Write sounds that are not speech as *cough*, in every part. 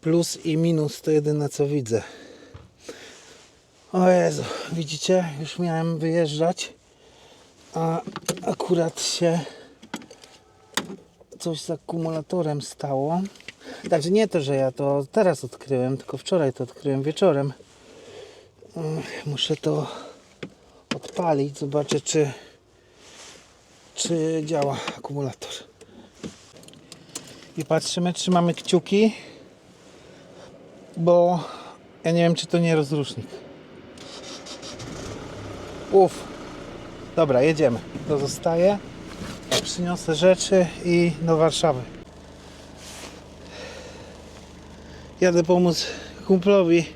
plus i minus to jedyne co widzę. O Jezu, widzicie? Już miałem wyjeżdżać, a akurat się coś z akumulatorem stało. Znaczy nie to, że ja to teraz odkryłem, tylko wczoraj to odkryłem wieczorem. Muszę to odpalić, zobaczę czy, czy działa akumulator. I patrzymy, trzymamy kciuki, bo ja nie wiem czy to nie rozrusznik. Uff. Dobra, jedziemy. To zostaje. Przyniosę rzeczy i do Warszawy. Jadę pomóc kumplowi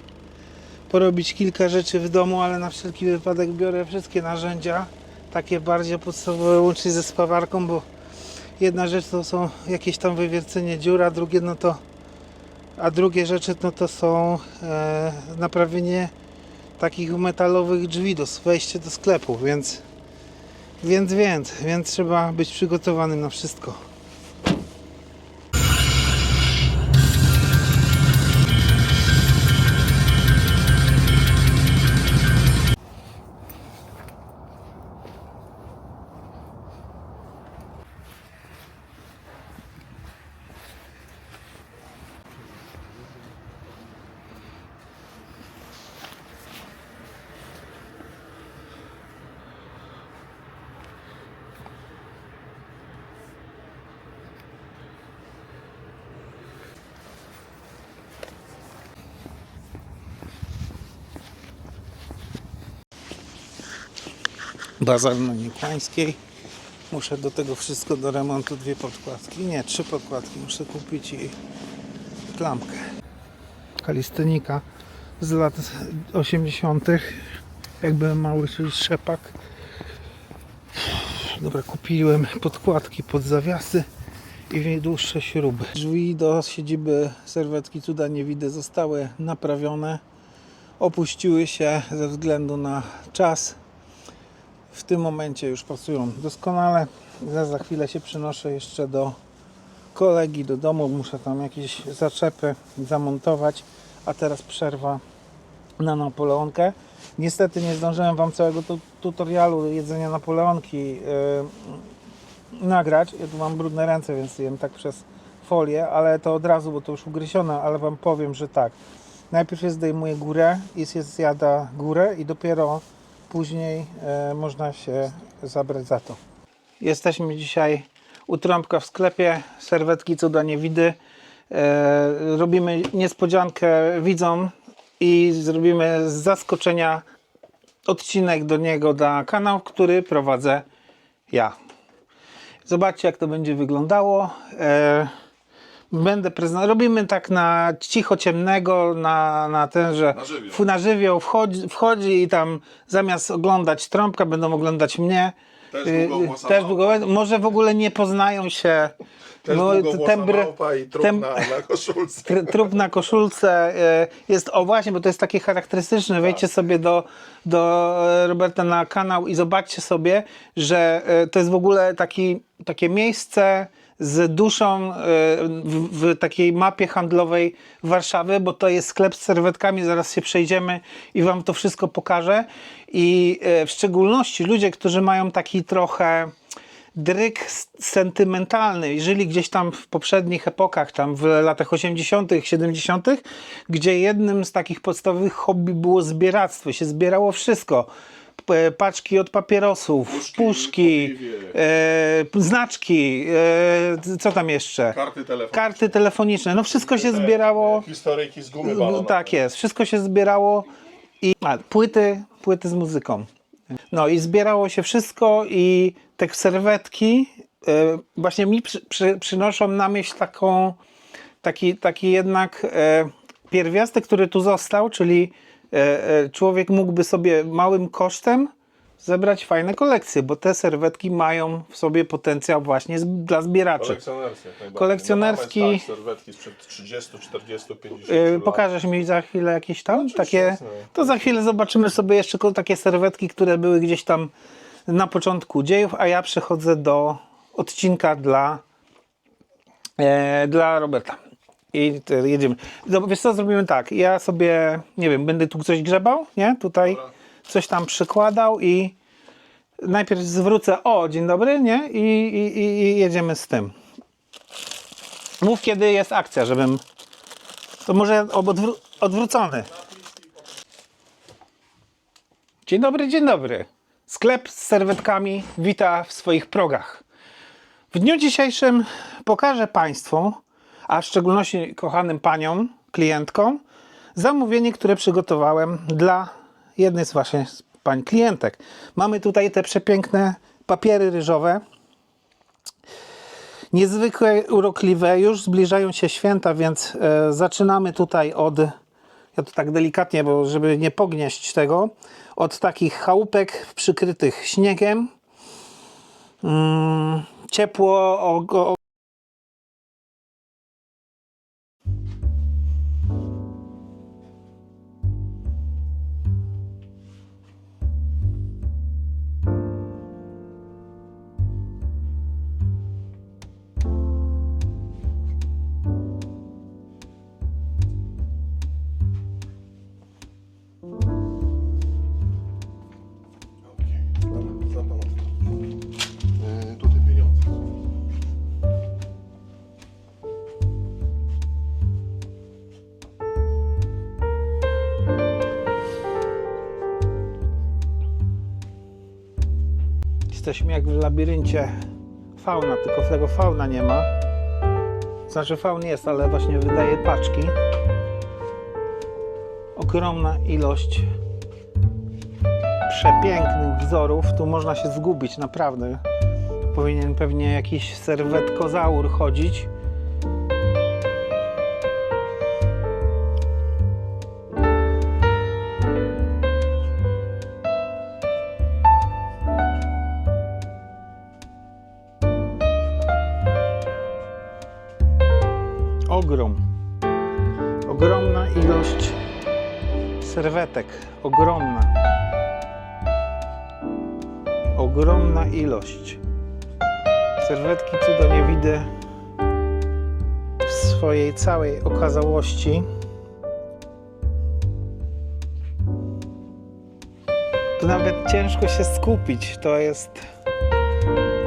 porobić kilka rzeczy w domu, ale na wszelki wypadek biorę wszystkie narzędzia, takie bardziej podstawowe, łącznie ze spawarką, bo jedna rzecz to są jakieś tam wywiercenie dziur, a drugie no to a drugie rzeczy no to są e, naprawienie takich metalowych drzwi do wejście do sklepu, więc więc więc, więc trzeba być przygotowanym na wszystko. Niekłańskiej. Muszę do tego wszystko do remontu dwie podkładki. Nie, trzy podkładki muszę kupić i klamkę. Kalistynika z lat 80. Jak byłem mały, szczepak. Dobra, kupiłem podkładki pod zawiasy i dłuższe śruby. Drzwi do siedziby serwetki cuda nie widzę zostały naprawione. Opuściły się ze względu na czas w tym momencie już pracują doskonale. Ja za chwilę się przenoszę jeszcze do kolegi do domu. Muszę tam jakieś zaczepy zamontować. A teraz przerwa na Napoleonkę. Niestety nie zdążyłem Wam całego tu- tutorialu jedzenia Napoleonki yy, nagrać. Ja tu mam brudne ręce, więc jem tak przez folię, ale to od razu, bo to już ugryzione, ale Wam powiem, że tak. Najpierw się zdejmuje górę i zjada górę i dopiero później e, można się zabrać za to. Jesteśmy dzisiaj u Trąbka w sklepie, serwetki cuda nie widy. E, robimy niespodziankę widzom i zrobimy z zaskoczenia odcinek do niego na kanał, który prowadzę ja. Zobaczcie jak to będzie wyglądało. Będę prezentował. Robimy tak na cicho ciemnego, na, na ten, że Na żywioł. na żywioł wchodzi, wchodzi i tam zamiast oglądać trąbka, będą oglądać mnie. Też Y, długowłosa Też długo, może w ogóle nie poznają się. Też No, długowłosa tembr- małpa i trup tem- na, na koszulce. Tr- trup na koszulce e, jest, o właśnie, bo to jest takie charakterystyczne. Wejdźcie sobie do, do e, Roberta na kanał i zobaczcie sobie, że e, to jest w ogóle taki, takie miejsce z duszą e, w, w takiej mapie handlowej Warszawy, bo to jest sklep z serwetkami, zaraz się przejdziemy i wam to wszystko pokażę. I e, w szczególności ludzie, którzy mają taki trochę dryk sentymentalny. Jeżeli gdzieś tam w poprzednich epokach, tam w latach 80., 70., gdzie jednym z takich podstawowych hobby było zbieractwo, się zbierało wszystko. Paczki od papierosów, puszki, Puszki, e, znaczki, e, co tam jeszcze? Karty telefoniczne. Karty telefoniczne. No wszystko się zbierało. e, Historyjki z gumy balonowej. Tak jest, wszystko się zbierało i a, płyty, płyty z muzyką. No i zbierało się wszystko i te serwetki e, właśnie mi przy, przy, przynoszą na myśl taką, taki, taki jednak e, pierwiastek, który tu został, czyli człowiek mógłby sobie małym kosztem zebrać fajne kolekcje, bo te serwetki mają w sobie potencjał właśnie dla zbieraczy. Kolekcjonerskie. najbardziej. Kolekcjonerski- No tak, serwetki sprzed 30, 40, 50 Yy. Pokażesz mi za chwilę jakieś tam Oczywiście, takie. jasne. To za chwilę zobaczymy sobie jeszcze takie serwetki, które były gdzieś tam na początku dziejów, a ja przechodzę do odcinka dla, e, dla Roberta. I jedziemy. No, wiesz co, zrobimy tak. Ja sobie, nie wiem, będę tu coś grzebał, nie? Tutaj coś tam przykładał i najpierw zwrócę, o, dzień dobry, nie? I, i, i, i jedziemy z tym. Mów, kiedy jest akcja, żebym... To może odwró- odwrócony. Dzień dobry, dzień dobry. Sklep z serwetkami wita w swoich progach. W dniu dzisiejszym pokażę Państwu, a w szczególności kochanym paniom, klientkom, zamówienie, które przygotowałem dla jednej z z pań klientek. Mamy tutaj te przepiękne papiery ryżowe, niezwykle urokliwe. Już zbliżają się święta, więc e, zaczynamy tutaj od, ja to tak delikatnie, bo żeby nie pognieść tego, od takich chałupek przykrytych śniegiem. Mm, ciepło, o, o, Jesteśmy jak w labiryncie fauna, tylko tego fauna nie ma. Znaczy faun jest, ale właśnie wydaje paczki. Ogromna ilość przepięknych wzorów. Tu można się zgubić, naprawdę. Powinien pewnie jakiś serwetkozaur chodzić. Ogrom. Ogromna ilość serwetek. Ogromna. Ogromna ilość. Serwetki cudo nie widzę w swojej całej okazałości. Tu nawet ciężko się skupić. To jest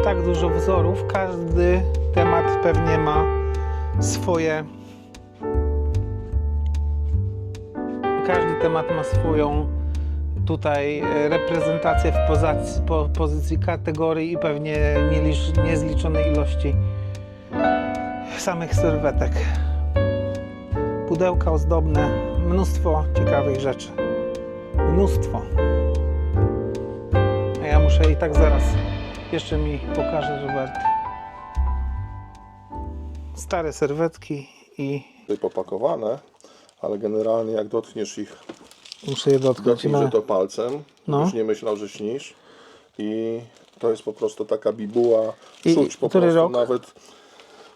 tak dużo wzorów. Każdy temat pewnie ma swoje. Każdy temat ma swoją tutaj e, reprezentację w pozycji, po, pozycji kategorii i pewnie nielicz, niezliczonej ilości samych serwetek. Pudełka ozdobne, mnóstwo ciekawych rzeczy. Mnóstwo. A ja muszę i tak zaraz jeszcze mi pokaże Robert. Stare serwetki i Tutaj popakowane, ale generalnie jak dotkniesz ich, muszę je dotknąć. dotknij, Ma- że to palcem, No. już nie myślał, że śnisz. I to jest po prostu taka bibuła, I- czuć po który prostu rok? nawet.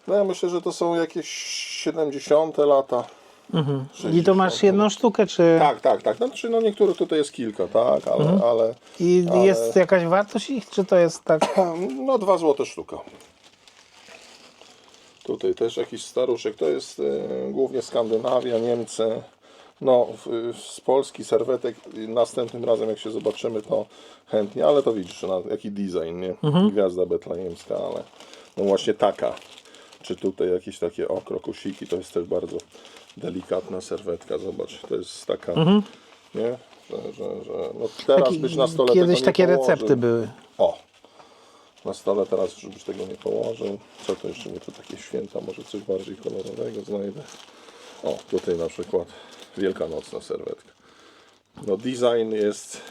No ja myślę, że to są jakieś 70 lata. Mhm. I 60. to masz jedną sztukę, czy Tak, tak, tak. Znaczy, no niektórych tutaj jest kilka, tak, ale, Mhm. ale i ale- jest jakaś wartość ich, czy to jest tak? *clears throat* no 2 złote sztuka. Tutaj też jakiś staruszek, to jest e, głównie Skandynawia, Niemcy. No, w, z Polski serwetek y, następnym razem jak się zobaczymy to chętnie, ale to widzisz, na, jaki design, nie? Gwiazda betlejemska, ale no właśnie taka. Czy tutaj jakieś takie o krokusiki, to jest też bardzo delikatna serwetka, zobacz, to jest taka, nie? Że, że, że no teraz Taki- byś na stole kiedyś takie recepty były. O! Na stole teraz, żebyś tego nie położył. Co to jeszcze? Bo to takie święta, może coś bardziej kolorowego znajdę. O, tutaj na przykład wielkanocna serwetka. No design jest...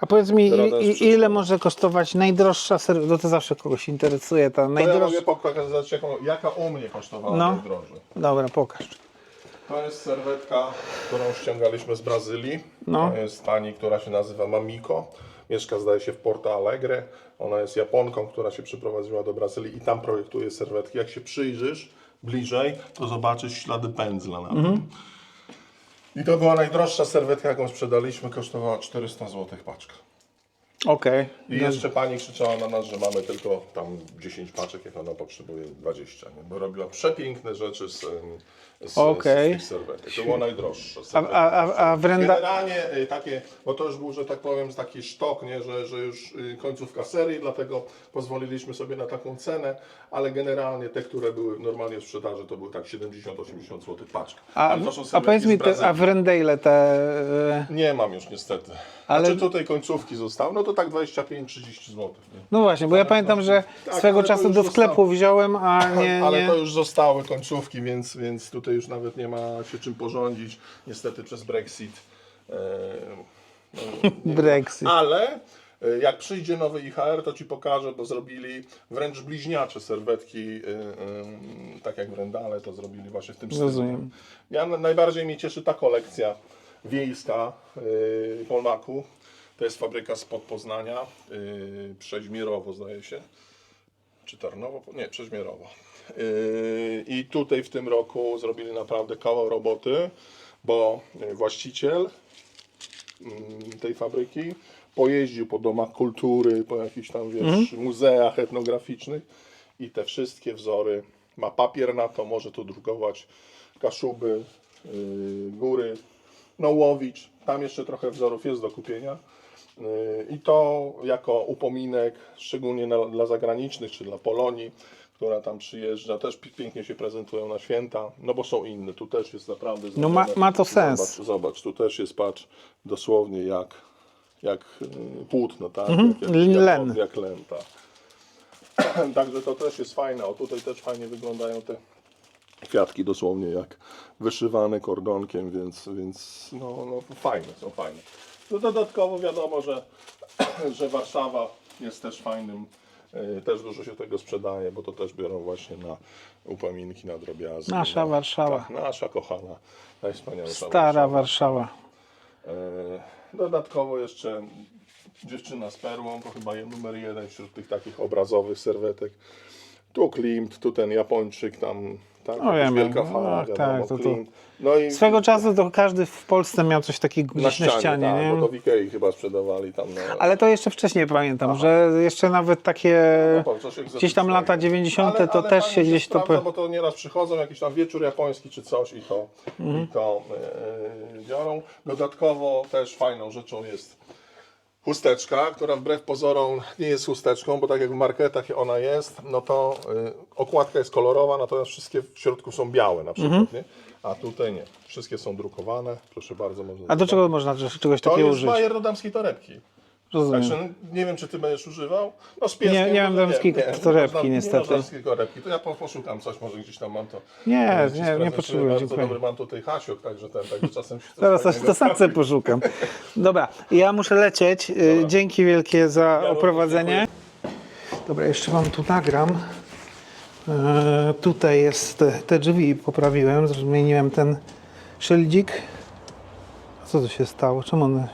A powiedz mi, i, ile może kosztować najdroższa serwetka? No to zawsze kogoś interesuje ta To ja najdroższa. mogę pokazać, jaką, jaka u mnie kosztowała No. najdrożej. Dobra, pokaż. To jest serwetka, którą ściągaliśmy z Brazylii. No. To jest pani, która się nazywa Mamiko. Mieszka zdaje się w Porto Alegre. Ona jest Japonką, która się przyprowadziła do Brazylii i tam projektuje serwetki. Jak się przyjrzysz bliżej, to zobaczysz ślady pędzla na tym. I to była najdroższa serwetka, jaką sprzedaliśmy. Kosztowała 400 zł paczka. Okej. I jeszcze pani krzyczała na nas, że mamy tylko tam 10 paczek, jak ona potrzebuje 20, nie? bo robiła przepiękne rzeczy z, em, z, Okej. z tych serwetek. To było najdroższe. A, a, a, a w renda... Generalnie y, takie, bo to już był, że tak powiem, taki sztok, nie? Że, że już y, końcówka serii, dlatego pozwoliliśmy sobie na taką cenę, ale generalnie te, które były normalnie w sprzedaży, to były tak 70-80 zł paczka. A, Ale to są a serwetki powiedz z mi, te, Brazylii. a w Rendale te... e, Nie mam już niestety. Ale- Ale... Znaczy tutaj końcówki zostały, no to tak 25-30 zł. Nie? No właśnie, bo ja pamiętam, że Tak, swego ale to czasu już do zostało. sklepu wziąłem, a *laughs* nie... Ale nie... to już zostały końcówki, więc, więc tutaj już nawet nie ma się czym porządzić. Niestety przez Brexit. E, no, Brexit. Ale e, jak przyjdzie nowy IHR, to Ci pokażę, bo zrobili wręcz bliźniacze serwetki, e, tak jak w Rendale to zrobili właśnie w tym stylu. Rozumiem. Ja najbardziej mnie cieszy ta kolekcja wiejska yy, Polmaku. To jest fabryka spod Poznania, yy, Przeźmierowo zdaje się. Czy Tarnowo? Nie, Przeźmierowo. Yy, I tutaj w tym roku zrobili naprawdę kawał roboty, bo yy, właściciel mm, tej fabryki pojeździł po domach kultury, po jakichś tam wiesz, muzeach etnograficznych i te wszystkie wzory ma papier na to, może tu drukować Kaszuby, yy, Góry, no Łowicz, tam jeszcze trochę wzorów jest do kupienia. Yy, I to jako upominek, szczególnie na, dla zagranicznych czy dla Polonii, która tam przyjeżdża, też pi- pięknie się prezentują na święta, no bo są inne. Tu też jest naprawdę. No ma- ma to sens. Zobacz, zobacz, tu też jest patrz dosłownie jak, jak yy, płótno, tak? Mhm. Jak, jak, Len. Jak, jak len, tak. *clears throat* Także to też jest fajne. O tutaj też fajnie wyglądają te kwiatki dosłownie jak wyszywane kordonkiem, więc, więc no, no fajne, są fajne. No dodatkowo wiadomo, że, *clears throat* że Warszawa jest też fajnym, y, też dużo się tego sprzedaje, bo to też biorą właśnie na upominki, na drobiazgi. Nasza na, Warszawa. Tak, nasza kochana, najwspanialsza Stara Warszawa. E, Dodatkowo jeszcze dziewczyna z perłą, to chyba jest numer jeden wśród tych takich obrazowych serwetek. Tu Klimt, tu ten Japończyk, tam tak, No wiemy, wielka no, fala, tak, wiadomo, to- to- Klimt. No i Swego czasu to każdy w Polsce miał coś takiego na gdzieś ścianie, na ścianie, tak, nie? bo to w Ikei chyba sprzedawali tam. No, Ale to jeszcze wcześniej pamiętam, że jeszcze nawet takie no, to coś gdzieś tam lata egzotycznego. 90. Ale- to też fajnie się gdzieś to... sprawdza, po- bo to nieraz przychodzą jakiś tam wieczór japoński czy coś i to, Mhm. i to e, biorą. Dodatkowo też fajną rzeczą jest chusteczka, która wbrew pozorom nie jest chusteczką, bo tak jak w marketach ona jest, no to y, okładka jest kolorowa, natomiast wszystkie w środku są białe na przykład, Mhm. nie? A tutaj nie. Wszystkie są drukowane, proszę bardzo. Można A do czego można czegoś To takiego jest użyć? bajer do damskiej torebki. Rozumiem. Także nie wiem, czy ty będziesz używał. No z pieskiem, Nie- nie mam może damskiej torebki, nie, niestety. Nie masz damskiej torebki, to ja po- poszukam coś, może gdzieś tam mam to. Nie, nie, nie potrzebuję, Bardzo dziękuję. dobry mam tutaj hasiok, także ten, także czasem się coś Zaraz to, fajnego to sam sobie poszukam. Dobra, ja muszę lecieć. Y, Dzięki wielkie za również oprowadzenie. Dobra, jeszcze wam tu nagram. E, tutaj jest te, te drzwi poprawiłem, zmieniłem ten szyldzik. A Co tu się stało? Czemu one...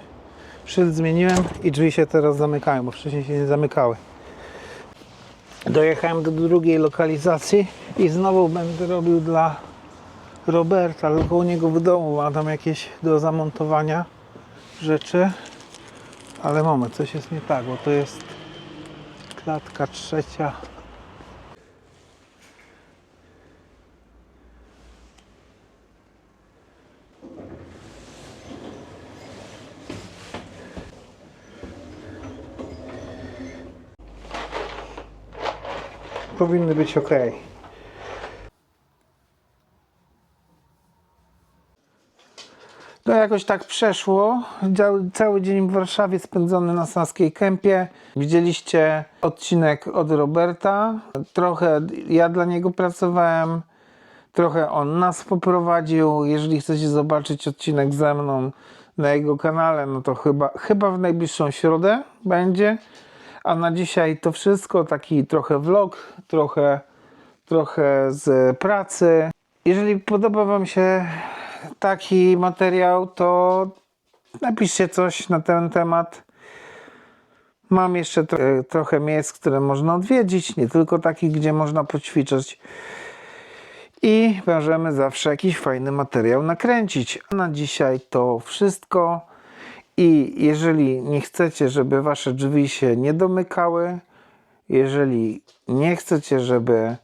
Szyld zmieniłem i drzwi się teraz zamykają, bo wcześniej się nie zamykały. Dojechałem do drugiej lokalizacji i znowu będę robił dla Roberta, tylko u niego w domu ma tam jakieś do zamontowania rzeczy. Ale moment, coś jest nie tak, bo to jest klatka trzecia. Powinny być ok. No jakoś tak przeszło. Cały dzień w Warszawie spędzony na Saskiej Kępie. Widzieliście odcinek od Roberta. Trochę ja dla niego pracowałem, trochę on nas poprowadził. Jeżeli chcecie zobaczyć odcinek ze mną na jego kanale, no to chyba, chyba w najbliższą środę będzie. A na dzisiaj to wszystko. Taki trochę vlog, trochę, trochę z pracy. Jeżeli podoba Wam się taki materiał, to napiszcie coś na ten temat. Mam jeszcze tro- trochę miejsc, które można odwiedzić, nie tylko takich, gdzie można poćwiczyć. I możemy zawsze jakiś fajny materiał nakręcić. A na dzisiaj to wszystko. I jeżeli nie chcecie, żeby wasze drzwi się nie domykały, jeżeli nie chcecie, żeby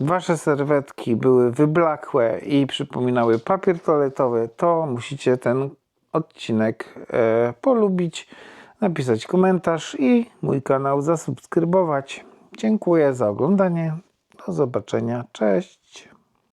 wasze serwetki były wyblakłe i przypominały papier toaletowy, to musicie ten odcinek e, polubić, napisać komentarz i mój kanał zasubskrybować. Dziękuję za oglądanie. Do zobaczenia. Cześć.